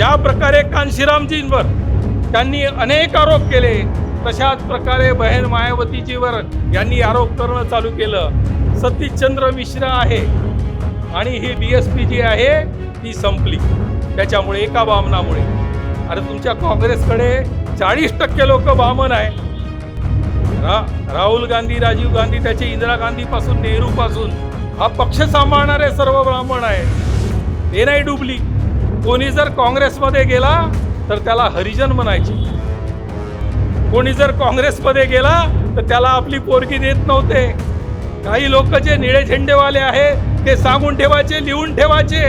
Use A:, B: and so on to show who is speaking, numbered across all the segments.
A: ज्या प्रकारे कांशीरामजींवर त्यांनी अनेक आरोप केले तशाच प्रकारे बहीण मायावतीजीवर यांनी आरोप करणं चालू केलं. सतीशचंद्र मिश्रा आहे आणि ही डी एस पी जी आहे ती संपली. त्याच्यामुळे एका बामनामुळे. अरे तुमच्या काँग्रेसकडे चाळीस टक्के लोक बामन आहे रा राहुल गांधी राजीव गांधी त्याचे इंदिरा गांधीपासून नेहरूपासून हा पक्ष सांभाळणारे सर्व ब्राह्मण आहे ते नाही डुबली. कोणी जर काँग्रेसमध्ये गेला तर त्याला हरिजन म्हणायचे. कोणी जर काँग्रेसमध्ये गेला तर त्याला आपली पोरगी देत नव्हते. काही लोक जे निळे झेंडेवाले आहे ते सांगून ठेवायचे लिहून ठेवायचे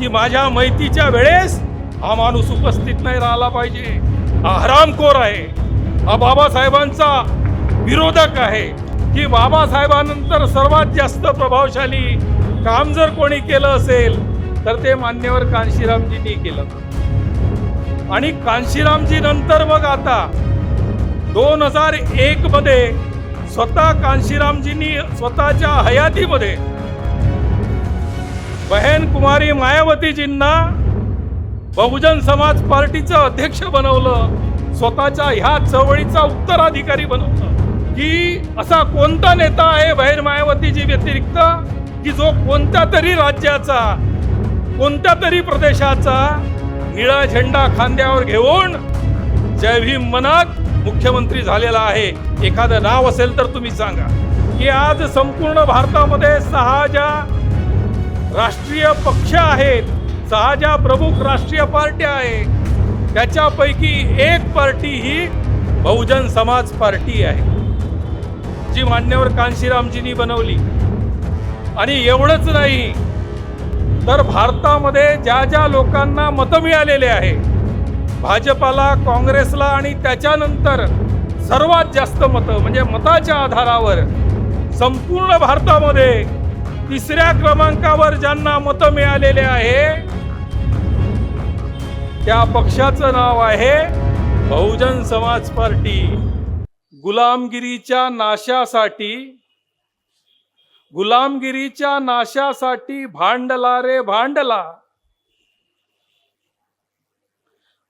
A: की माझ्या मैतीच्या वेळेस हा माणूस उपस्थित नाही राहिला पाहिजे. हा हरामखोर आहे. हा बाबासाहेबांचा विरोधक आहे. की बाबासाहेबांनंतर सर्वात जास्त प्रभावशाली काम जर कोणी केलं असेल तर ते मान्यवर कांशीरामजींनी केलं. आणि कांशीरामजी नंतर मग आता दोन हजार एक मध्ये स्वतः कांशीरामजींनी स्वतःच्या हयातीमध्ये बहन कुमारी मायावतीजींना बहुजन समाज पार्टीचं अध्यक्ष बनवलं स्वतःच्या ह्या चळवळीचा उत्तराधिकारी बनवलं. की असा कोणता नेता आहे बहन मायावतीजी व्यतिरिक्त की जो कोणत्या तरी राज्याचा कोणत्या तरी प्रदेशाचा निळा झेंडा खांद्यावर घेऊन जय भीम म्हणत मुख्यमंत्री झालेला आहे. एखादं नाव असेल तर तुम्ही सांगा. की आज संपूर्ण भारतामध्ये सहा ज्या राष्ट्रीय पक्ष आहेत. सहा ज्या प्रमुख राष्ट्रीय पार्ट्या आहेत. त्याच्यापैकी एक पार्टी ही बहुजन समाज पार्टी आहे. जी मान्यवर कांशीरामजींनी बनवली. आणि एवढंच नाही तर भारतामध्ये ज्या ज्या लोकांना मतं मिळालेले आहे भाजपाला काँग्रेसला आणि त्याच्यानंतर सर्वात जास्त मतं म्हणजे मताच्या आधारावर संपूर्ण भारतामध्ये तिसऱ्या क्रमांकावर ज्यांना मतं मिळालेले आहे त्या पक्षाचं नाव आहे बहुजन समाज पार्टी. गुलामगिरीच्या नाशासाठी गुलामगिरीच्या नाशासाठी भांडला रे भांडला.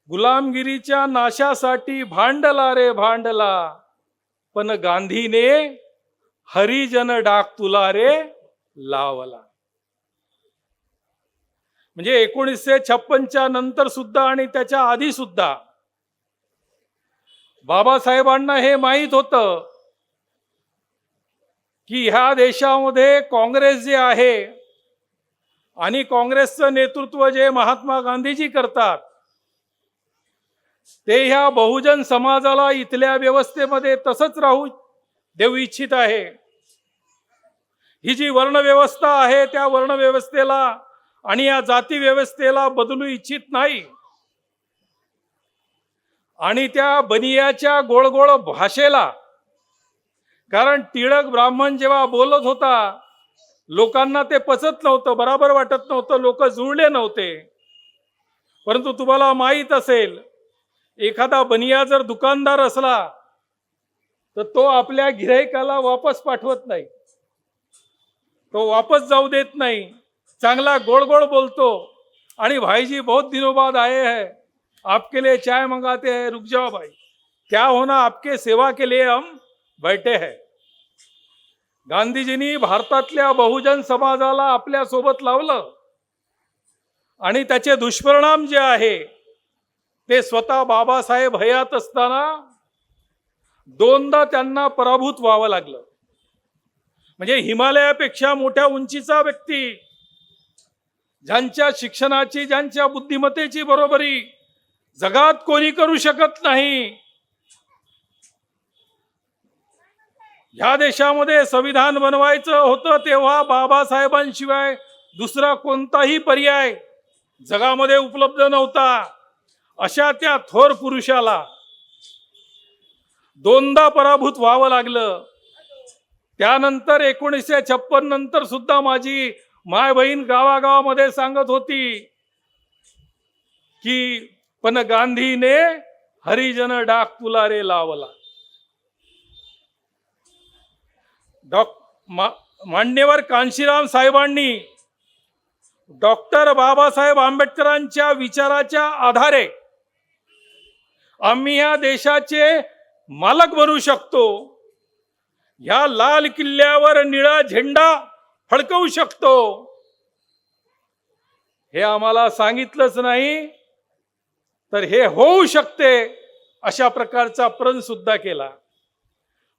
A: गुलामगिरीच्या नाशासाठी भांडला रे भांडला. पण गांधीने हरिजन डाक तुला रे लावला. म्हणजे एकोणीसशे छप्पनच्या नंतर सुद्धा आणि त्याच्या आधी सुद्धा बाबासाहेबांना हे माहीत होतं. की ह्या देशामध्ये काँग्रेस जे आहे आणि काँग्रेसचं नेतृत्व जे महात्मा गांधीजी करतात ते ह्या बहुजन समाजाला इथल्या व्यवस्थेमध्ये तसंच राहू देऊ इच्छित आहे. ही जी वर्णव्यवस्था आहे त्या वर्णव्यवस्थेला आणि या जाती व्यवस्थेला बदलू इच्छित नाही. आणि त्या बनियाच्या गोळगोळ भाषेला कारण टिळक ब्राह्मण जेव्हा बोलत होता लोकांना ते पचत नव्हतं बराबर वाटत नव्हतं लोक जुळले नव्हते. परंतु तुम्हाला माहीत असेल एखादा बनिया जर दुकानदार असला तर तो आपल्या गिरायकाला वापस पाठवत नाही. तो वापस जाऊ देत नाही. चांगला गोड गोड बोलतो. आणि भाईजी बहुत दिनों बाद आए हैं. आपके लिए चाय मंगाते हैं. रुक जाओ भाई. क्या होना आपके सेवा के लिए हम बैठे है। गांधीजींनी भारतातल्या बहुजन समाजाला आपल्यासोबत लावलं. आणि त्याचे दुष्परिणाम जे आहे ते स्वतः बाबासाहेब हयात असताना दोनदा त्यांना पराभूत व्हावं लागलं. म्हणजे हिमालयापेक्षा मोठ्या उंचीचा व्यक्ती ज्यांच्या शिक्षणाची ज्यांच्या बुद्धिमत्तेची बरोबरी जगात कोणी करू शकत नाही ह्या देशामध्ये संविधान बनवायचं होतं तेव्हा बाबासाहेबांशिवाय दुसरा कोणताही पर्याय जगामध्ये उपलब्ध नव्हता. अशा त्या थोर पुरुषाला दोनदा पराभूत व्हावं लागलं. त्यानंतर एकोणीसशे छप्पन नंतर सुद्धा माझी माय बहीण गावागावामध्ये सांगत होती की पण गांधीने हरिजन डाक तुला रे लावला. डॉ मा- मान्यवर कांशीराम साहेबांनी डॉक्टर बाबासाहेब आंबेडकरांच्या विचाराच्या आधारे आम्ही या देशाचे मालक बनू शकतो. या लाल किल्ल्यावर निळा झेंडा फडकवू शकतो. हे आम्हाला सांगितलंच नाही तर हे होऊ शकते अशा प्रकारचा प्रण सुद्धा केला.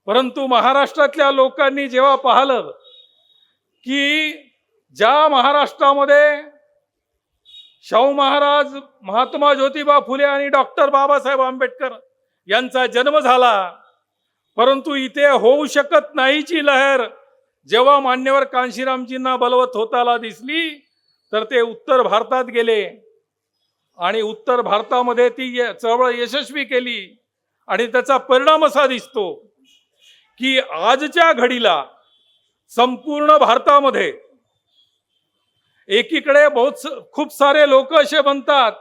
A: परंतु महाराष्ट्रातल्या लोकांनी जेव्हा पाहिलं की ज्या महाराष्ट्रामध्ये शाहू महाराज महात्मा ज्योतिबा फुले आणि डॉक्टर बाबासाहेब आंबेडकर यांचा जन्म झाला परंतु इथे होऊ शकत नाहीची लहर जेव्हा मान्यवर कांशीरामजींना बलवत होताला दिसली तर ते उत्तर भारतात गेले आणि उत्तर भारतामध्ये ती य- चळवळ यशस्वी केली आणि त्याचा परिणाम असा दिसतो. की आजच्या घडीला संपूर्ण भारतामध्ये एकीकडे बहुत खूप सारे लोक असे म्हणतात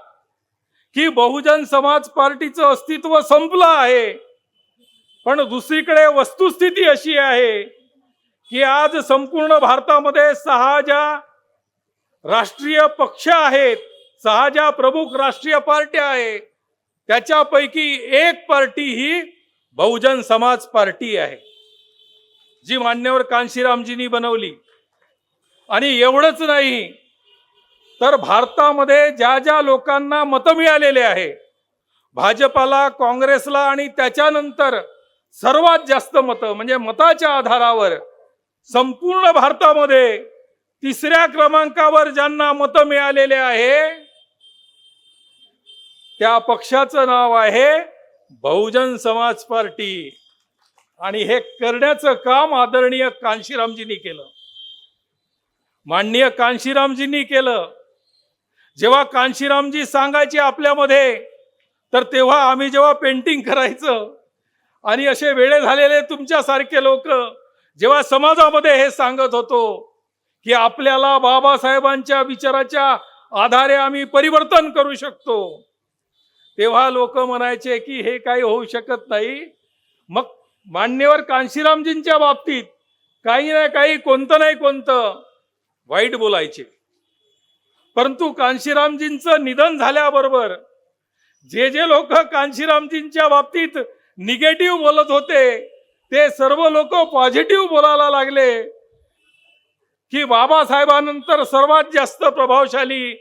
A: की बहुजन समाज पार्टीचं अस्तित्व संपलं आहे. पण दुसरीकडे वस्तुस्थिती अशी आहे की आज संपूर्ण भारतामध्ये सहा ज्या राष्ट्रीय पक्ष आहेत सहा ज्या प्रमुख राष्ट्रीय पार्ट्या आहेत त्याच्यापैकी एक पार्टी ही बहुजन समाज पार्टी आहे. जी मान्यवर कांशीरामजींनी बनवली. आणि एवढंच नाही तर भारतामध्ये ज्या ज्या लोकांना मतं मिळालेले आहे भाजपाला काँग्रेसला आणि त्याच्यानंतर सर्वात जास्त मतं म्हणजे मताच्या आधारावर संपूर्ण भारतामध्ये तिसऱ्या क्रमांकावर ज्यांना मतं मिळालेले आहे त्या पक्षाचं नाव आहे बहुजन समाज पार्टी. आणि हे करण्याचं काम आदरणीय कांशीरामजींनी केलं. माननीय कांशीरामजींनी केलं. जेव्हा कांशीरामजी सांगायचे आपल्यामध्ये तर तेव्हा आम्ही जेव्हा पेंटिंग करायचं आणि असे वेळे झालेले तुमच्यासारखे लोक जेव्हा समाजामध्ये हे सांगत होतो की आपल्याला बाबासाहेबांच्या विचाराच्या आधारे आम्ही परिवर्तन करू शकतो. तेव्हा लोक म्हणायचे की हे काही होऊ शकत नाही. मग मान्यवर कांशीरामजींच्या बाबतीत काही ना काही कोणतं नाही कोणतं वाईट बोलायचे. परंतु कांशीरामजींचं निधन झाल्याबरोबर जे जे लोक कांशीरामजींच्या बाबतीत निगेटिव्ह बोलत होते ते सर्व लोक पॉझिटिव्ह बोलायला लागले की बाबासाहेबांनंतर सर्वात जास्त प्रभावशाली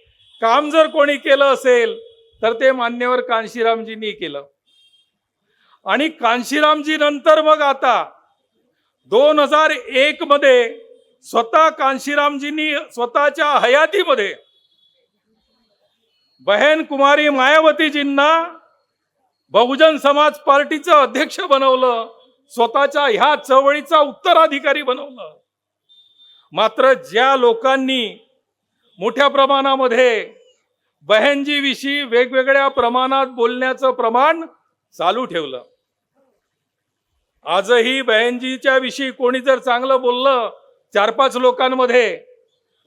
A: काम जर कोणी केलं असेल तर ते मान्यवर कांशीरामजींनी केलं. आणि कांशीरामजी नंतर मग आता दोन हजार एक मध्ये स्वतः कांशीरामजींनी स्वतःच्या हयातीमध्ये बहन कुमारी मायावतीजींना बहुजन समाज पार्टीचं अध्यक्ष बनवलं स्वतःच्या ह्या चळवळीचा उत्तराधिकारी बनवलं. मात्र ज्या लोकांनी मोठ्या प्रमाणामध्ये बहनजीविषयी वेगवेगळ्या प्रमाणात बोलण्याचं प्रमाण चालू ठेवलं. आजही बहनजीच्या विषयी कोणी जर चांगलं बोललं चार पाच लोकांमध्ये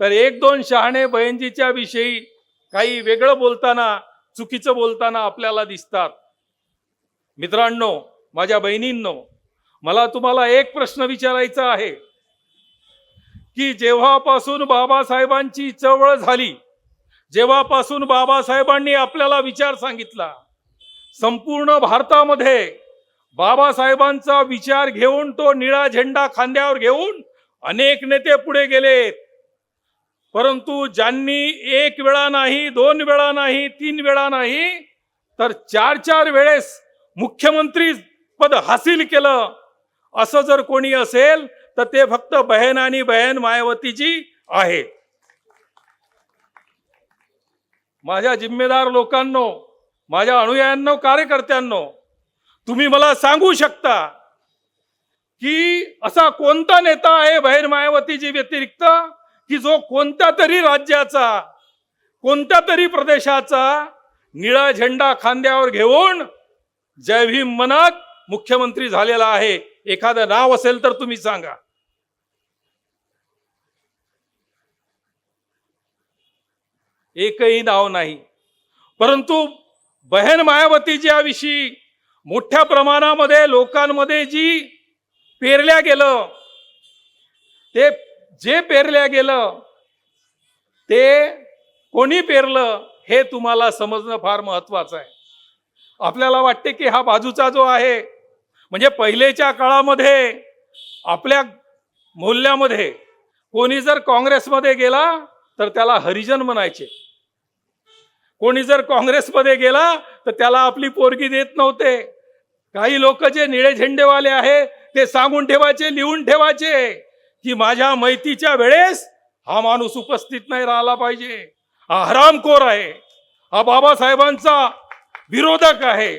A: तर एक दोन शहाणे बहनजीच्या विषयी काही वेगळं बोलताना चुकीचं बोलताना आपल्याला दिसतात. मित्रांनो माझ्या बहिणींनो मला तुम्हाला एक प्रश्न विचारायचा आहे की जेव्हापासून बाबासाहेबांची चळवळ झाली जेव्हापासून बाबासाहेबांनी आपल्याला विचार सांगितला संपूर्ण भारतामध्ये बाबासाहेबांचा विचार घेऊन तो निळा झेंडा खांद्यावर घेऊन अनेक नेते पुढे गेलेत. परंतु ज्यांनी एक वेळा नाही दोन वेळा नाही तीन वेळा नाही तर चार चार वेळेस मुख्यमंत्री पद हासिल केलं. असं जर कोणी असेल तर ते फक्त बहन आणि बहन मायावतीची आहे माझ्या जिम्मेदार लोकांनो माझ्या अनुयायांनो कार्यकर्त्यांनो तुम्ही मला सांगू शकता की असा कोणता नेता आहे बहिर मायावतीजी व्यतिरिक्त की जो कोणत्या तरी राज्याचा कोणत्या तरी प्रदेशाचा निळा झेंडा खांद्यावर घेऊन जय भीम मनात मुख्यमंत्री झालेला आहे. एखादं नाव असेल तर तुम्ही सांगा. एकही नाव नाही. परंतु बहन मायावतीच्या विषयी मोठ्या प्रमाणामध्ये लोकांमध्ये जी पेरल्या गेलं ते जे पेरल्या गेलं ते कोणी पेरलं हे तुम्हाला समजणं फार महत्वाचं आहे. आपल्याला वाटते की हा बाजूचा जो आहे म्हणजे पहिलेच्या काळामध्ये आपल्या मूल्यामध्ये कोणी जर काँग्रेसमध्ये गेला तर त्याला हरिजन म्हणायचे. कोणी जर काँग्रेसमध्ये गेला तर त्याला आपली पोरगी देत नव्हते. काही लोक जे निळे झेंडेवाले आहे ते सांगून ठेवायचे लिहून ठेवायचे की माझ्या मैतीच्या वेळेस हा माणूस उपस्थित नाही राहिला पाहिजे. हा हरामखोर आहे. हा बाबासाहेबांचा विरोधक आहे.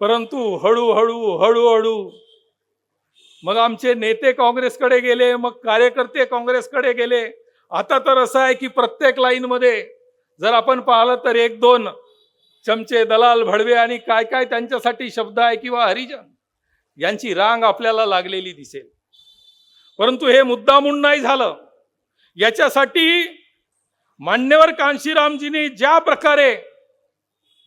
A: परंतु हळूहळू हळूहळू मग आमचे नेते काँग्रेसकडे गेले मग कार्यकर्ते काँग्रेसकडे गेले. आता तर असं आहे की प्रत्येक लाईनमध्ये जर आपण पाहिलं तर एक दोन चमचे दलाल भडवे आणि काय काय त्यांच्यासाठी शब्द आहे किंवा हरिजन यांची रांग आपल्याला लागलेली दिसेल. परंतु हे मुद्दामून नाही झालं. याच्यासाठी मान्यवर कांशीरामजींनी ज्या प्रकारे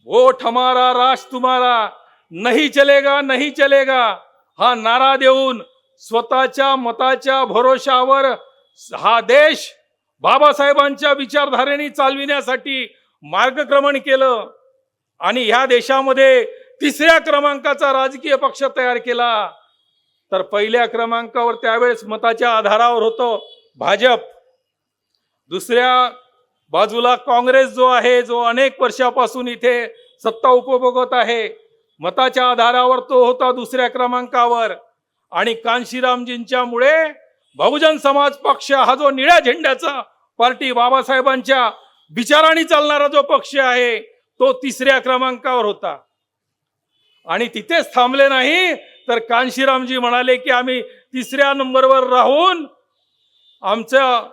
A: वोट हमारा राज तुम्हारा नाही चलेगा नाही चलेगा हा नारा देऊन स्वतःच्या मताच्या भरोशावर हा देश बाबासाहेबांच्या विचारधारेने चालविण्यासाठी मार्गक्रमण केलं आणि ह्या देशामध्ये तिसऱ्या क्रमांकाचा राजकीय पक्ष तयार केला. तर पहिल्या क्रमांकावर त्यावेळेस मताच्या आधारावर होतं भाजप. दुसऱ्या बाजूला काँग्रेस जो आहे जो अनेक वर्षापासून इथे सत्ता उपभोगत आहे मताच्या आधारावर तो होता दुसऱ्या क्रमांकावर. आणि कांशीरामजींच्यामुळे बहुजन समाज पक्ष हा जो निळ्या झेंड्याचा पार्टी बाबासाहेबांच्या विचाराने चालणारा जो पक्ष आहे तो तिसऱ्या क्रमांकावर होता. आणि तिथेच थांबले नाही तर कांशीरामजी म्हणाले की आम्ही तिसऱ्या नंबरवर राहून आमचं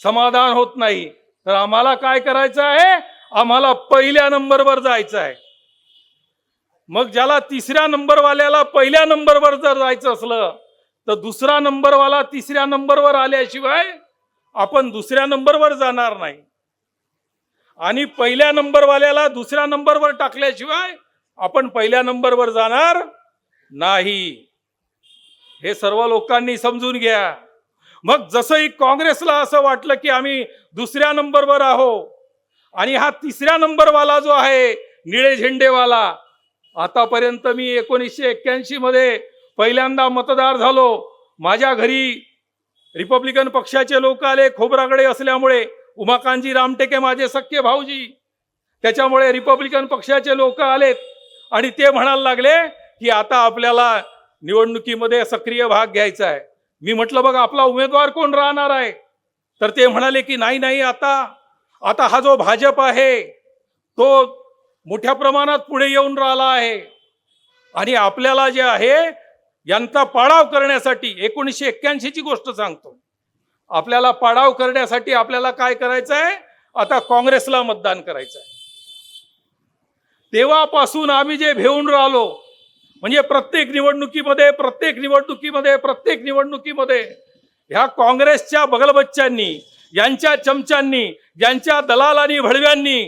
A: समाधान होत नाही. तर आम्हाला काय करायचं आहे? आम्हाला पहिल्या नंबरवर जायचं आहे. मग ज्याला तिसऱ्या नंबरवाल्याला पहिल्या नंबरवर जर जायचं असलं तर दुसरा नंबरवाला तिसऱ्या नंबरवर आल्याशिवाय आपण दुसऱ्या नंबरवर जाणार नाही. आणि पहिल्या नंबरवाल्याला दुसऱ्या नंबरवर टाकल्याशिवाय आपण पहिल्या नंबरवर जाणार नाही. हे सर्व लोकांनी समजून घ्या. मग जसंही काँग्रेसला असं वाटलं की आम्ही दुसऱ्या नंबरवर आहो आणि हा तिसऱ्या नंबरवाला जो आहे निळे झेंडेवाला आतापर्यंत मी एकोणीसशे एक्क्याऐंशी मध्ये पहिल्यांदा मतदार झालो. माझ्या घरी रिपब्लिकन पक्षाचे लोक आले खोबरागडे असल्यामुळे उमाकांतजी रामटेके माझे सख्खे भाऊजी. त्याच्यामुळे रिपब्लिकन पक्षाचे लोक आलेत आणि ते म्हणायला लागले की आता आपल्याला निवडणुकीमध्ये सक्रिय भाग घ्यायचा आहे. मी म्हटलं बघा आपला उमेदवार कोण राहणार आहे? तर ते म्हणाले की नाही नाही आता आता हा जो भाजप आहे तो मोठ्या प्रमाणात पुढे येऊन राहिला आहे. आणि आपल्याला जे आहे यांचा पाडाव करण्यासाठी एकोणीसशे एक्क्याऐंशीची गोष्ट सांगतो. आपल्याला पाडाव करण्यासाठी आपल्याला काय करायचं आहे आता काँग्रेसला मतदान करायचं आहे तेव्हापासून आम्ही जे भेऊन राहिलो म्हणजे प्रत्येक निवडणुकीमध्ये प्रत्येक निवडणुकीमध्ये प्रत्येक निवडणुकीमध्ये ह्या काँग्रेसच्या बगलबच्च्यांनी यांच्या चमच्यांनी यांच्या दलालांनी भडव्यांनी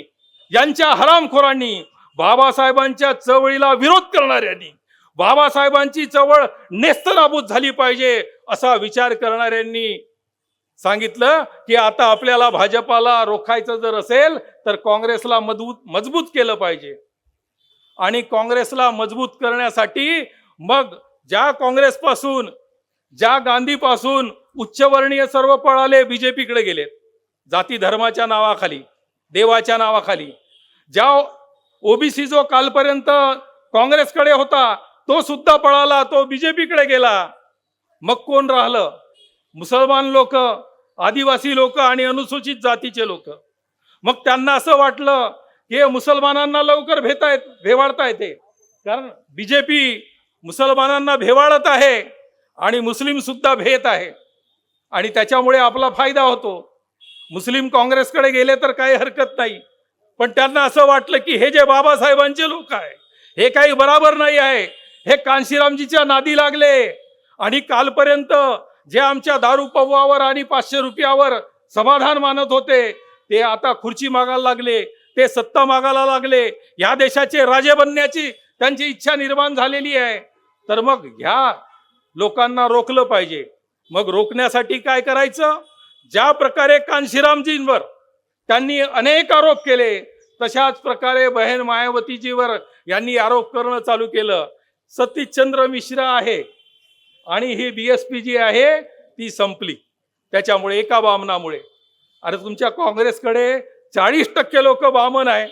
A: यांच्या हरामखोरांनी बाबासाहेबांच्या चळवळीला विरोध करणाऱ्यांनी बाबासाहेबांची चवळ नेस्तनाबूत झाली पाहिजे असा विचार करणाऱ्यांनी सांगितलं की आता आपल्याला भाजपाला रोखायचं जर असेल तर काँग्रेसला मजबूत मजबूत केलं पाहिजे. आणि काँग्रेसला मजबूत करण्यासाठी मग ज्या काँग्रेसपासून ज्या गांधीपासून उच्चवर्णीय सर्व पळाले बीजेपीकडे गेलेत जाती धर्माच्या नावाखाली देवाच्या नावाखाली. ज्या ओबीसी जो कालपर्यंत काँग्रेसकडे होता तो सुद्धा पळाला तो बीजेपीकडे गेला. मग कोण राहिलं? मुसलमान लोक आदिवासी लोक आणि अनुसूचित जातीचे लोक. मग त्यांना असं वाटलं की हे मुसलमानांना लवकर भेता येत भेवाळता येते. कारण बीजेपी मुसलमानांना भेवाळत आहे आणि मुस्लिम सुद्धा भेत आहे. आणि त्याच्यामुळे आपला फायदा होतो. मुस्लिम काँग्रेसकडे गेले तर काही हरकत नाही. पण त्यांना असं वाटलं की हे जे बाबासाहेबांचे लोक आहे हे काही बराबर नाही आहे. हे कांशीरामजीच्या नादी लागले. आणि कालपर्यंत जे आमच्या दारू पवावर आणि पाचशे रुपयावर समाधान मानत होते ते आता खुर्ची मागायला लागले ते सत्ता मागायला लागले. या देशाचे राजे बनण्याची त्यांची इच्छा निर्माण झालेली आहे. तर मग ह्या लोकांना रोखलं पाहिजे. मग रोखण्यासाठी काय करायचं? ज्या प्रकारे कांशीरामजींवर त्यांनी अनेक आरोप केले तशाच प्रकारे बहीण मायावतीजीवर यांनी आरोप करणं चालू केलं. सतीशचंद्र मिश्रा आहे आणि ही बी एस पी जी आहे ती संपली. त्याच्यामुळे एका बामनामुळे. अरे तुमच्या काँग्रेसकडे चाळीस टक्के लोक बामन आहे.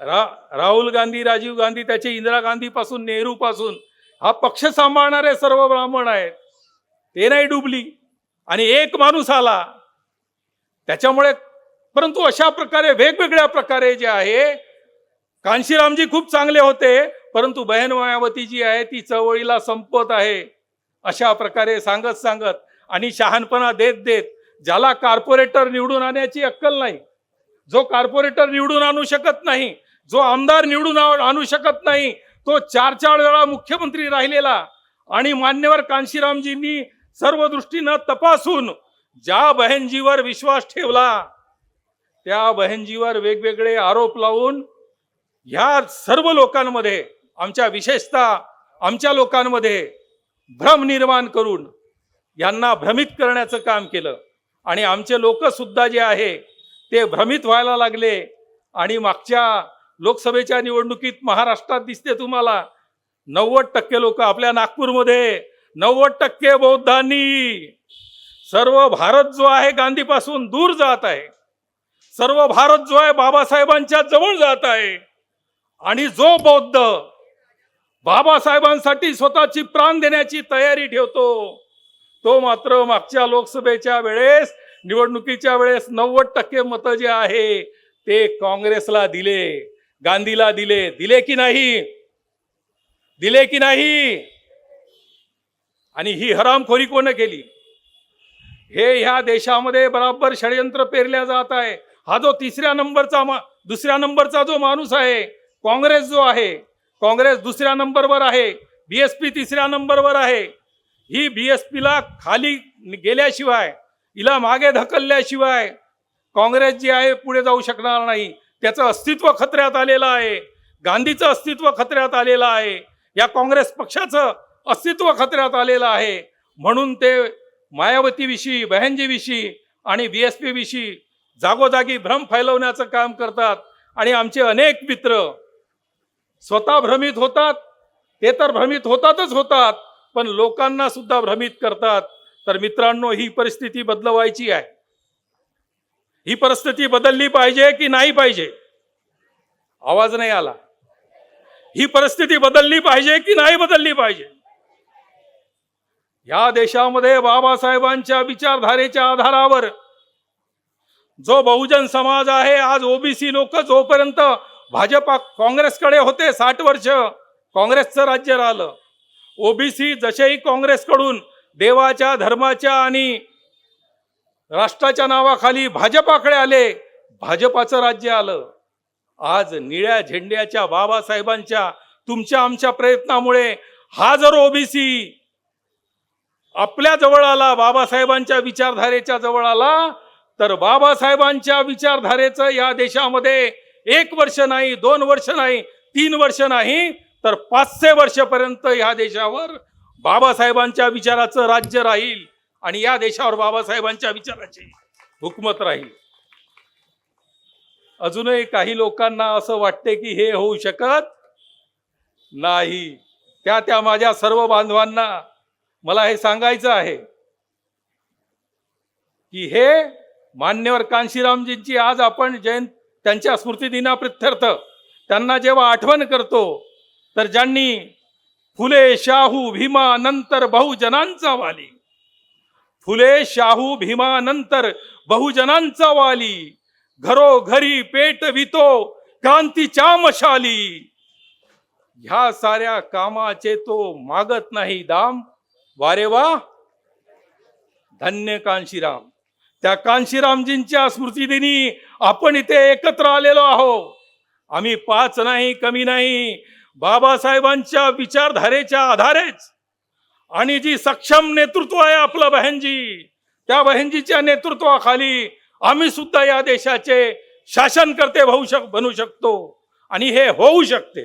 A: रा राहुल गांधी राजीव गांधी त्याचे इंदिरा गांधी पासून नेहरू पासून हा पक्ष सांभाळणारे सर्व ब्राह्मण आहेत. ते नाही डुबली आणि एक माणूस आला. त्याच्यामुळे परंतु अशा प्रकारे वेगवेगळ्या प्रकारे जे आहे कांशीरामजी खूप चांगले होते. परंतु बहन मायावती जी आहे ती चवळीला संपत आहे. अशा प्रकारे सांगत सांगत आणि शहाणपणा देत देत ज्याला कार्पोरेटर निवडून आणण्याची अक्कल नाही जो कार्पोरेटर निवडून आणू शकत नाही जो आमदार निवडून आणू शकत नाही तो चार चार वेळा मुख्यमंत्री राहिलेला आणि मान्यवर कांशीरामजींनी सर्व दृष्टीनं तपासून ज्या बहनजीवर विश्वास ठेवला त्या बहनजीवर वेगवेगळे आरोप लावून ह्या सर्व लोकांमध्ये आमच्या विशेषतः आमच्या लोकांमध्ये भ्रम निर्माण करून यांना भ्रमित करण्याचं काम केलं. आणि आमचे लोकसुद्धा जे आहे ते भ्रमित व्हायला लागले. आणि मागच्या लोकसभेच्या निवडणुकीत महाराष्ट्रात दिसते तुम्हाला नव्वद टक्के लोक आपल्या नागपूरमध्ये नव्वद टक्के बौद्धांनी. सर्व भारत जो आहे गांधीपासून दूर जात आहे. सर्व भारत जो आहे बाबासाहेबांच्या जवळ जात आहे. आणि जो बौद्ध बाबासाहेबांसाठी स्वतःची प्राण देण्याची तयारी ठेवतो. तो मात्र मागच्या लोकसभेच्या वेळेस निवडणुकीच्या वेळेस नव्वद टक्के मतं जे आहे ते काँग्रेसला दिले. गांधीला दिले. दिले की नाही? दिले की नाही? आणि ही हरामखोरी कोण केली? हे ह्या देशामध्ये बराबर षडयंत्र पेरल्या जात आहे. हा जो तिसऱ्या नंबरचा मा दुसऱ्या नंबरचा जो माणूस आहे काँग्रेस जो आहे काँग्रेस दुसऱ्या नंबरवर आहे बीएसपी तिसऱ्या नंबरवर आहे. ही बीएसपीला खाली गेल्याशिवाय हिला मागे ढकलल्याशिवाय काँग्रेस जी आहे पुढे जाऊ शकणार नाही. त्याचं अस्तित्व खतऱ्यात आलेलं आहे. गांधीचं अस्तित्व खतऱ्यात आलेलं आहे. या काँग्रेस पक्षाचं अस्तित्व खतऱ्यात आलेलं आहे. म्हणून ते मायावतीविषयी बहनजीविषयी आणि बी एस पीविषयी जागोजागी भ्रम फैलवण्याचं काम करतात. आणि आमचे अनेक मित्र स्वतः भ्रमित होतात ते तर भ्रमित होतातच होतात पण लोकांना सुद्धा भ्रमित करतात. तर मित्रांनो ही परिस्थिती बदलवायची आहे. ही परिस्थिती बदलली पाहिजे की नाही पाहिजे? आवाज नाही आला. ही परिस्थिती बदलली पाहिजे की नाही बदलली पाहिजे? या देशामध्ये बाबासाहेबांच्या विचारधारेच्या आधारावर जो बहुजन समाज आहे आज ओबीसी लोक जोपर्यंत भाजपा काँग्रेसकडे होते साठ वर्ष. काँग्रेसचं राज्य राहिलं. ओबीसी जसेही काँग्रेसकडून देवाच्या धर्माच्या आणि राष्ट्राच्या नावाखाली भाजपाकडे आले भाजपाचं राज्य आलं. आज निळ्या झेंड्याच्या बाबासाहेबांच्या तुमच्या आमच्या प्रयत्नामुळे हा जर ओबीसी आपल्या जवळ आला बाबासाहेबांच्या विचारधारेच्या जवळ आला तर बाबासाहेबांच्या विचारधारेचं या देशामध्ये एक वर्ष नाही दोन वर्ष नाही तीन वर्ष नाही तर पाचशे वर्षपर्यंत या देशावर बाबासाहेबांच्या विचाराचं राज्य राहील आणि या देशावर बाबासाहेबांच्या विचाराची हुकमत राहील. अजूनही काही लोकांना असं वाटते की हे होऊ शकत नाही. त्या त्या माझ्या सर्व बांधवांना मला हे सांगायचं आहे की हे मान्यवर कांशीरामजींची आज आपण जयंत त्यांच्या स्मृतिदिनाप्रित्यर्थ त्यांना जेव्हा आठवण करतो तर ज्यांनी फुले शाहू भीमा नंतर बहुजनांचा वाली. फुले शाहू भीमा नंतर बहुजनांचा वाली. घरोघरी पेट वितो क्रांतीच्या मशाली ह्या साऱ्या कामाचे तो मागत नाही दाम. वारे वा. धन्य कांशीराम. त्या कांशीरामजींच्या स्मृतिदिनी आपण इथे एकत्र आलेलो आहो आम्ही पाच नाही कमी नाही. बाबासाहेबांच्या विचारधारेच्या आधारेच. आणि जी सक्षम नेतृत्व आहे आपलं बहनजी त्या बहनजीच्या नेतृत्वाखाली आम्ही सुद्धा या देशाचे शासनकर्ते होऊ शक बनू शकतो. आणि हे होऊ शकते.